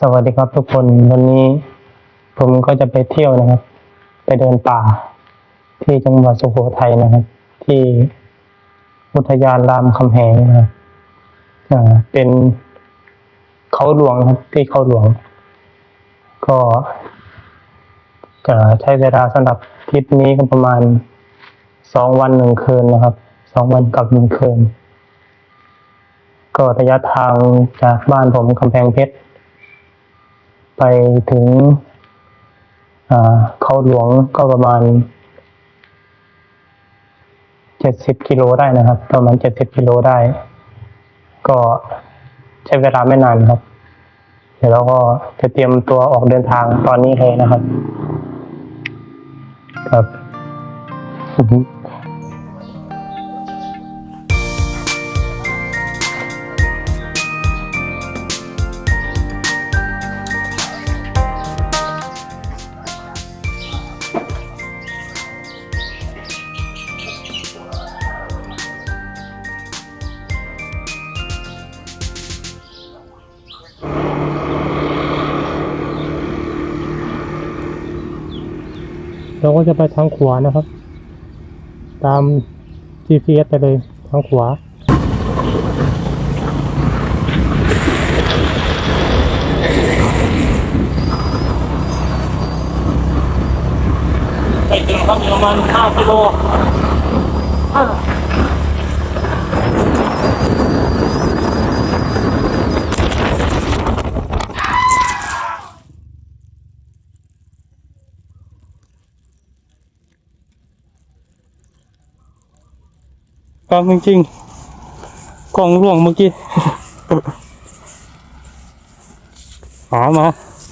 สวัสดีครับทุกคนวันนี้ผมก็จะไปเที่ยวนะครับ ไปเดินป่า ที่จังหวัดสุโขทัยนะครับ ที่อุทยานรามคำแหงนะครับอ่าเป็นเขาหลวงครับที่เขาหลวง ก็ใช้เวลาสำหรับทริปนี้ก็ประมาณสองวันหนึ่งคืนนะครับสองวันกับหนึ่งคืน ก็ระยะทางจากบ้านผมกำแพงเพชร ไปถึงเขาหลวงก็ประมาณเจ็ดสิบกิโลได้นะครับ ประมาณเจ็ดสิบกิโลได้ ก็ใช้เวลาไม่นานครับ เดี๋ยวเราก็จะเตรียมตัวออกเดินทางตอนนี้เลยนะครับ ครับ จะไปทางขวานะครับ ตาม GPS ไปเลยทางขวาไปถึงครับประมาณ5กิโล ความจริงๆกล่องร่วงเมื่อกี้หามา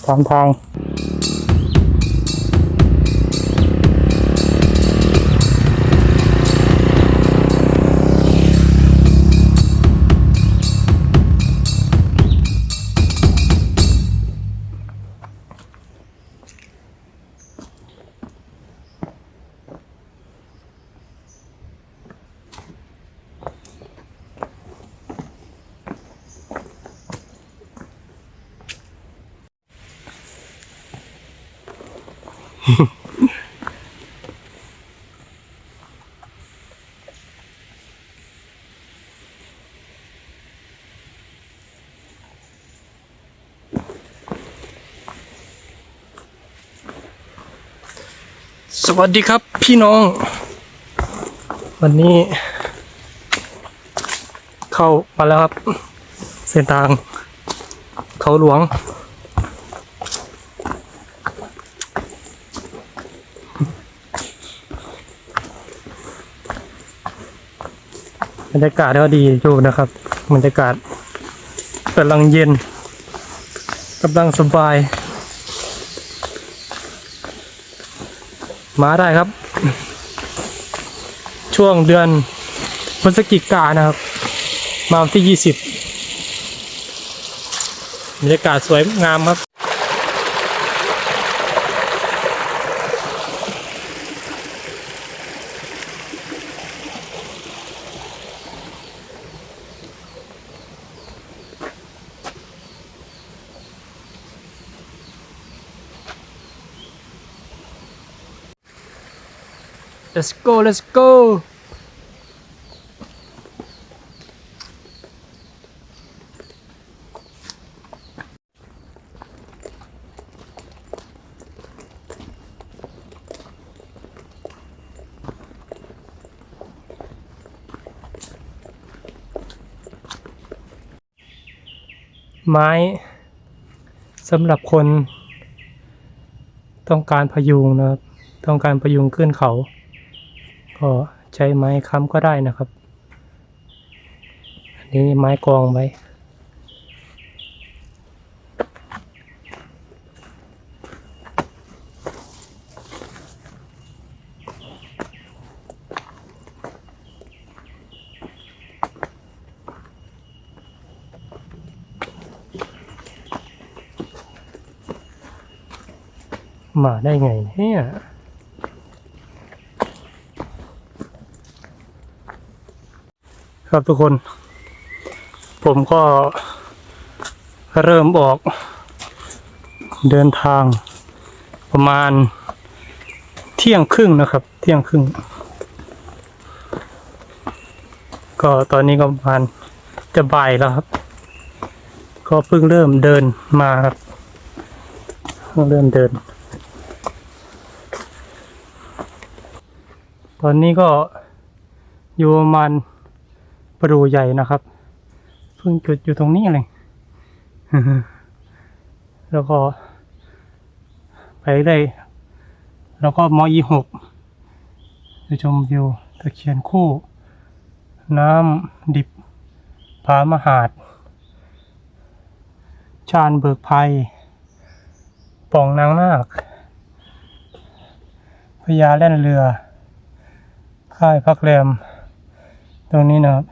ตามทาง สวัสดีครับพี่น้อง วันนี้ เข้ามาแล้วครับ เส้นทาง เขาหลวง บรรยากาศก็ดีอยู่นะครับ บรรยากาศกำลังเย็นกำลังสบาย มาได้ครับ ช่วงเดือนพฤศจิกายนะครับ มาวันที่ยี่สิบบรรยากาศสวยงามครับ let's go let's go ไม้สำหรับคน ต้องการพยุงนะครับ ต้องการพยุงขึ้นเขา ก็ใช้ไม้ค้ำก็ได้นะครับ อันนี้ไม้กองไว้ มาได้ไงเนี่ย ครับทุกคน ผมก็เริ่มออก เดินทางประมาณเที่ยงครึ่งนะครับ เที่ยงครึ่ง ก็ตอนนี้ก็ประมาณจะบ่ายแล้วครับ ก็เพิ่งเริ่มเดินมาครับเพิ่งเริ่มเดิน ตอนนี้ก็อยู่ประมาณ ประตูใหญ่นะครับ เพิ่งจุดอยู่ตรงนี้เลยแล้วก็ ไปได้ แล้วก็มออีหกจะชมวิวตะเคียนคู่ น้ำดิบผามหาด ชาญเบิกภัยป่องนางนาคพญาแล่นเรือ ค่ายพักแรม ตรงนี้นะครับ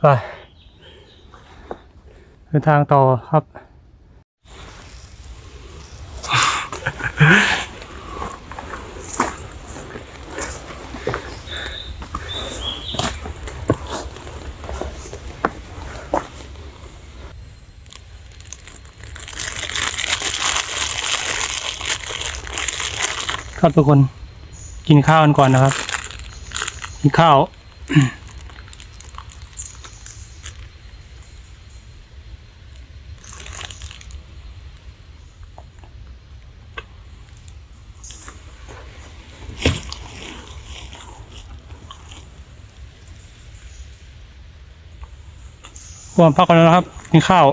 ไปเดินทางต่อครับ ครับทุกคนกินข้าวกันก่อนนะครับ กินข้าว วมพักกันแล้วนะครับกินข้าว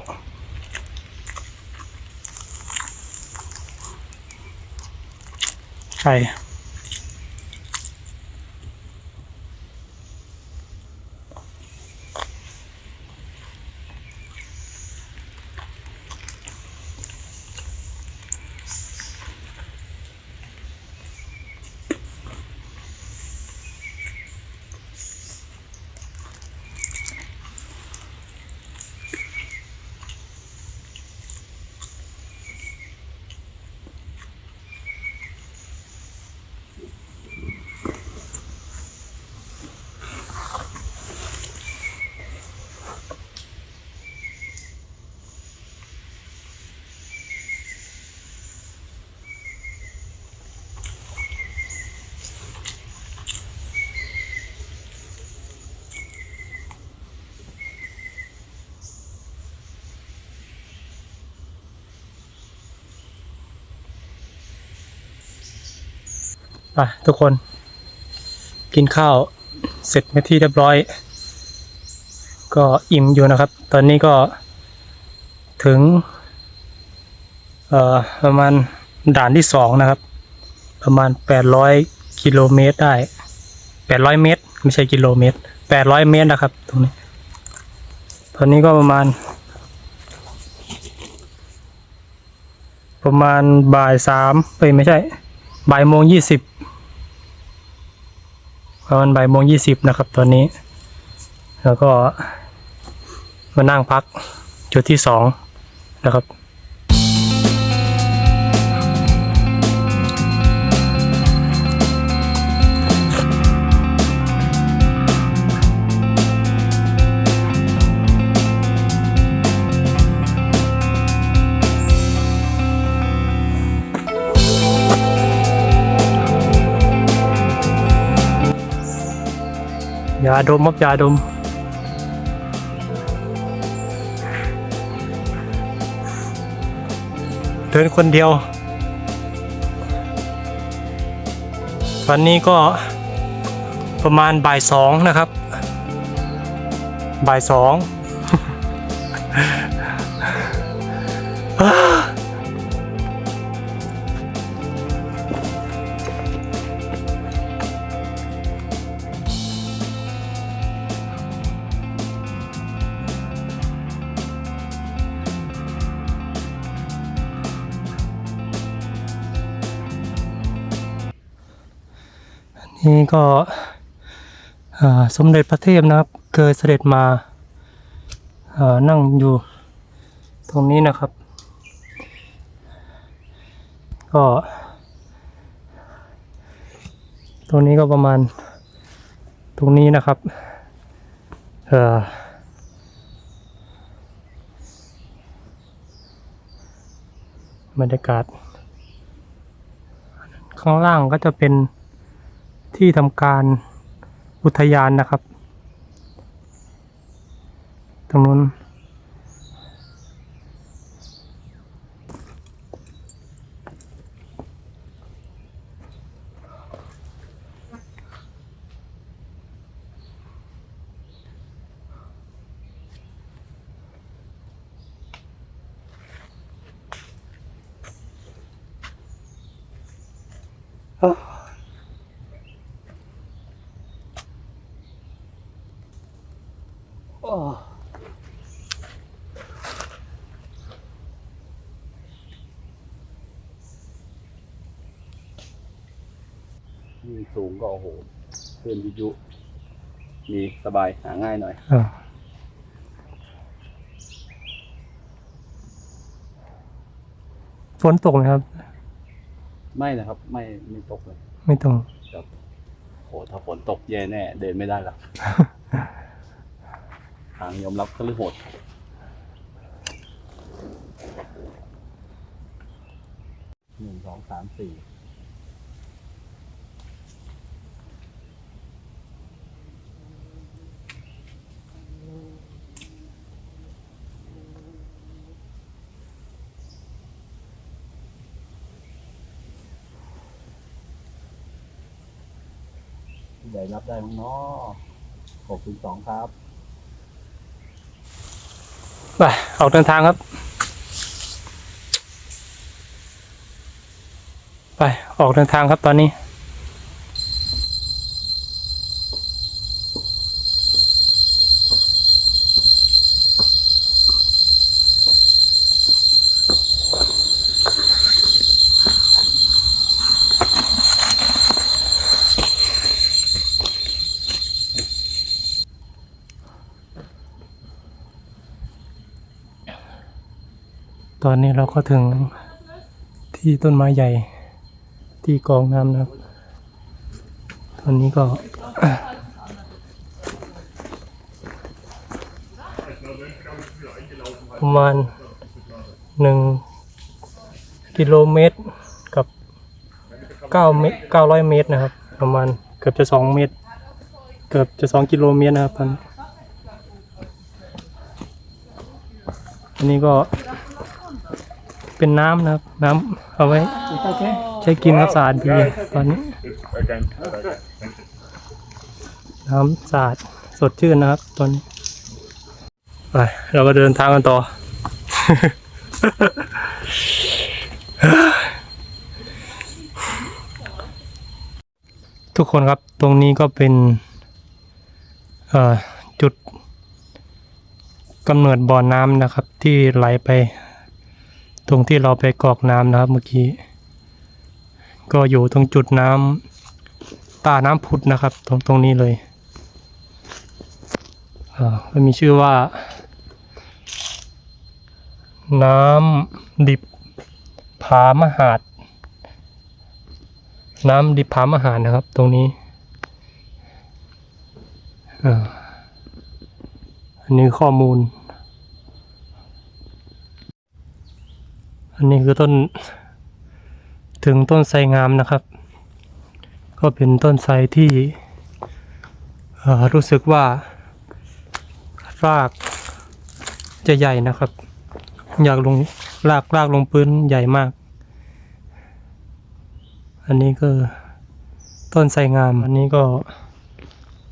ไข่ ไปทุกคน กินข้าวเสร็จไปนที่เรียบร้อย ก็อิ่มอยู่นะครับ ตอนนี้ก็ถึงเอ่อประมาณด่านที่สองนะครับ ประมาณแปดร้อยกิโลเมตรได้แปดร้อยเมตร ไม่ใช่กิโลเมตรแปดร้อยเมตรนะครับ ตรงนี้ ตอนนี้ก็ประมาณ ประมาณบ่ายสามเอ้ยไม่ใช่ บ่ายโมงยี่สิบประมาณบ่ายโมงยี่สิบนะครับตอนนี้ แล้วก็มานั่งพักจุดที่สองนะครับ ยาดมครับยาดม เดินคนเดียว วันนี้ก็ประมาณบ่ายสองนะครับ บ่ายสอง นี่ก็สมเด็จพระเทพนะครับเคยเสด็จมาานั่งอยู่ตรงนี้นะครับ ก็ตรงนี้ก็ประมาณตรงนี้นะครับเออบรรยากาศ ข้างล่างก็จะเป็น ที่ทำการอุทยานนะครับ ตรงนู้น ยิ่งสูงก็โอ้โหคลื่นวิทยุดีสบายหาง่ายหน่อยอ่าฝนตกไหมครับ ไม่นะครับ ไม่ไม่ตกเลยไม่ตรงครับโหถ้าฝนตกแย่แน่ เดินไม่ได้หรอกทางยอมรับก็เรื่องโหดหนึ่งสองสามสี่ ผู้ใหญ่รับได้มั้งเนาะหกถึงสองครับ ไปออกเดินทางครับ ไปออกเดินทางครับตอนนี้ เราก็ถึงที่ต้นไม้ใหญ่ ที่กองน้ำนะครับ ตอนนี้ก็ประมาณหนึ่งกิโลเมตรกับเก้าเมตรเก้าร้อยเมตรนะครับ ประมาณเกือบจะสองเมตร เกือบจะสองกิโลเมตรนะครับตอนนี้อันนี้ก็ เป็นน้ำนะครับ น้ำเอาไว้ ใช้กินครับสะอาดดีตอนนี้ น้ำสะอาดสดชื่นนะครับ ตอนนี้ไปเราก็เดินทางกันต่อ ทุกคนครับตรงนี้ก็เป็นเอ่อจุดกำเนิดบ่อน้ำนะครับ ที่ไหลไป ตรงที่เราไปกรอกน้ำนะครับเมื่อกี้ ก็อยู่ตรงจุดน้ำตาน้ำพุดนะครับ ตรงตรงนี้เลยอ่ามันมีชื่อว่า น้ำดิบผามหาด น้ำดิบผามหาดนะครับ ตรงนี้อ่าอันนี้ข้อมูล อันนี้คือต้น ถึงต้นไทรงามนะครับ ก็เป็นต้นไทรที่รู้สึกว่ารากจะใหญ่นะครับ อยากลงรากรากลงพื้นใหญ่มาก อันนี้ก็ต้นไทรงาม อันนี้ก็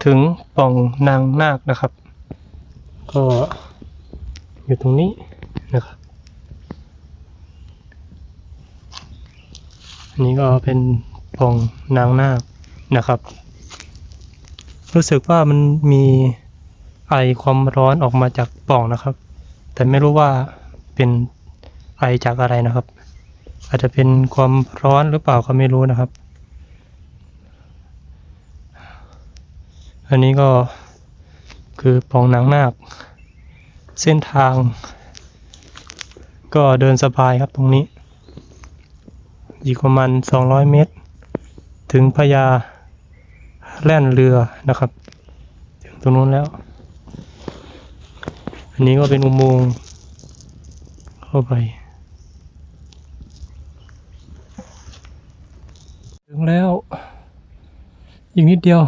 ถึงป่องนางนาคนะครับ ก็อยู่ตรงนี้นะครับ อันนี้ก็เป็นปองนางนาคนะครับ รู้สึกว่ามันมีไอความร้อนออกมาจากปล่องนะครับ แต่ไม่รู้ว่าเป็นไอจากอะไรนะครับ อาจจะเป็นความร้อนหรือเปล่าก็ไม่รู้นะครับ อันนี้ก็คือปองนางนาค เส้นทาง ก็เดินสบายครับตรงนี้ อีกประมาณ 200 เมตร ถึงพญาแล่นเรือนะครับ ถึงตรงนู้นแล้ว อันนี้ก็เป็นอุโมงค์เข้าไป ถึงแล้ว อีกนิดเดียว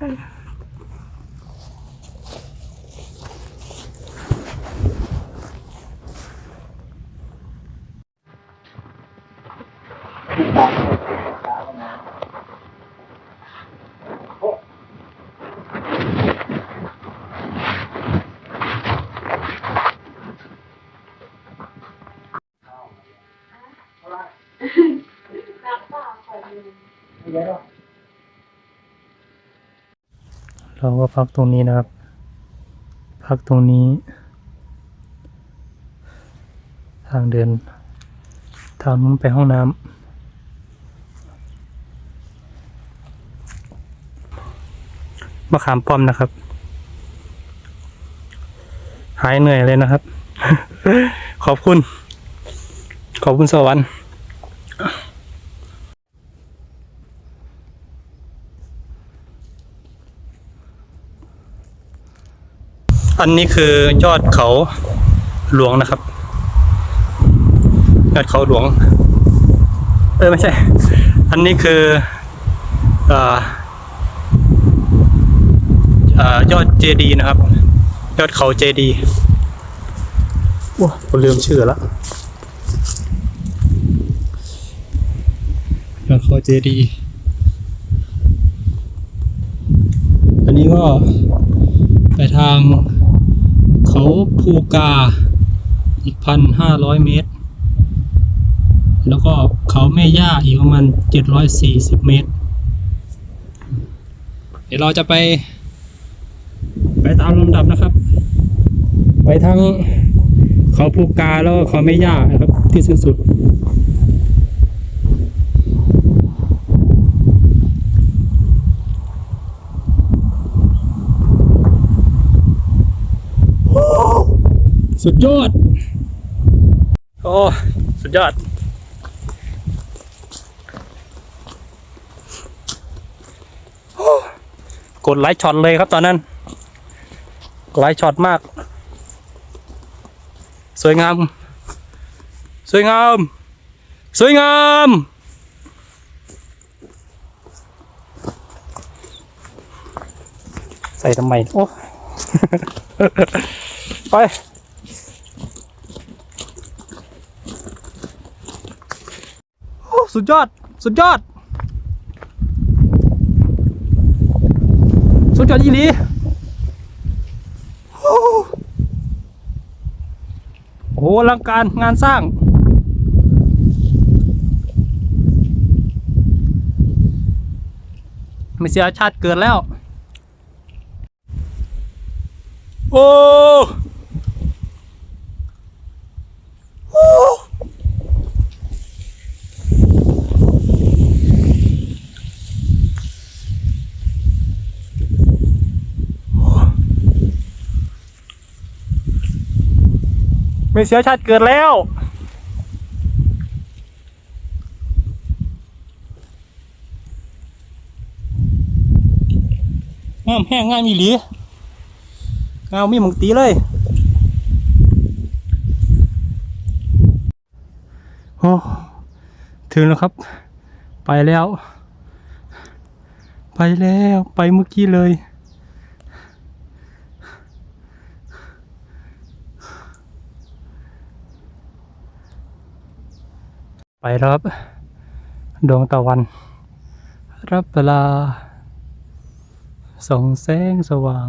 Bye. เราก็พักตรงนี้นะครับ พักตรงนี้ ทางเดิน ทางนู้นไปห้องน้ำมะขามป้อมนะครับ หายเหนื่อยเลยนะครับ ขอบคุณ ขอบคุณสวรรค์ อันนี้คือยอดเขาหลวงนะครับ ยอดเขาหลวง เออไม่ใช่ อันนี้คือเอ่อเอ่อยอดเจดีนะครับ ยอดเขาเจดีว้าผมลืมชื่อแล้วยอดเขาเจดีอันนี้ก็ไปทาง เขาภูกา อีกพันห้าร้อยเมตร แล้วก็เขาแม่ย่าอีกประมาณเจ็ดร้อยสี่สิบเมตร เดี๋ยวเราจะไป ไปตามลำดับนะครับ ไปทางเขาภูกาแล้วก็เขาแม่ย่านะครับที่สิ้นสุด สุดยอด โอ้ สุดยอดโอ้กดไลค์ช็อตเลยครับตอนนั้น ไลค์ช็อตมาก สวยงาม สวยงาม สวยงามใส่ทำไม โอ้ ไป โอ้ สุดยอด สุดยอด สุดยอดอีลีโอ้โหอลังการงานสร้าง ไม่เสียชาติเกิดแล้ว โอ้โอ้ ไม่เสียชาติเกิดแล้ว งามแห้งงามอีหลีเอามีมึงตีเลย โอ้ถึงแล้วครับ ไปแล้ว ไปแล้ว ไปเมื่อกี้เลย ไปแล้วครับ ดวงตะวัน รับเวลาส่องแสงสว่าง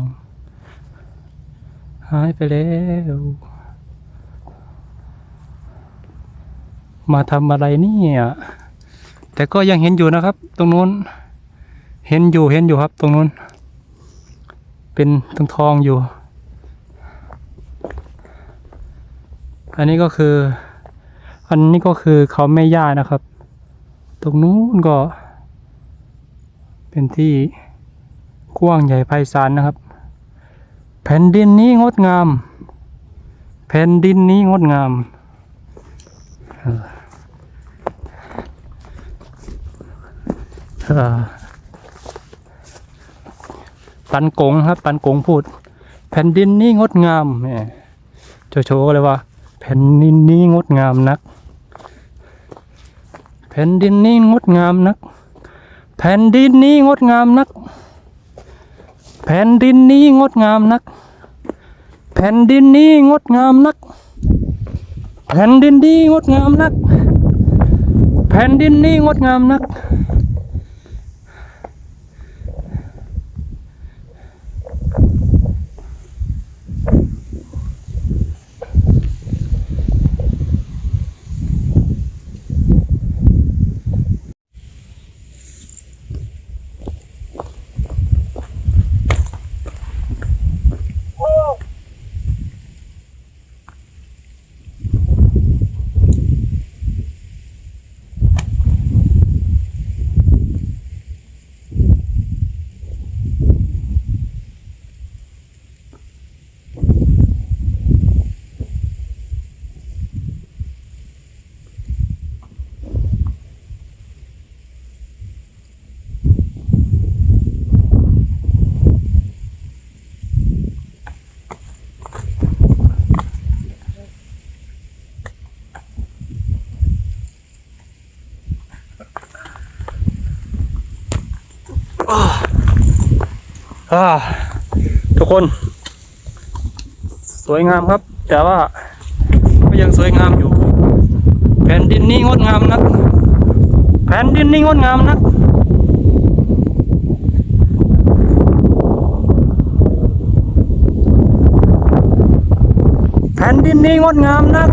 หายไปแล้ว มาทำอะไรเนี่ยแต่ก็ยังเห็นอยู่นะครับ ตรงนู้น เห็นอยู่เห็นอยู่ครับ ตรงนู้น เป็นทองทองอยู่ อันนี้ก็คือ อันนี้ก็คือเขาแม่ย่านะครับ ตรงนู้นก็ เป็นที่กว้างใหญ่ไพศาลนะครับ แผ่นดินนี้งดงาม แผ่นดินนี้งดงามปันกงครับปันกงพูด แผ่นดินนี้งดงามแหมโจโฉเลยว่า แผ่นดินนี้งดงามนัก ผ่นดินนี้งดงามนัก แผ่นดินนี้งดงามนัก แผ่นดินนี้งดงามนัก แผ่นดินนี้งดงามนัก แผ่นดินนี้งดงามนัก แผ่นดินนี้งดงามนัก ทุกคน สวยงามครับ แต่ว่าก็ยังสวยงามอยู่ แผ่นดินนี้งดงามนัก แผ่นดินนี้งดงามนักแผ่นดินนี้งดงามนัก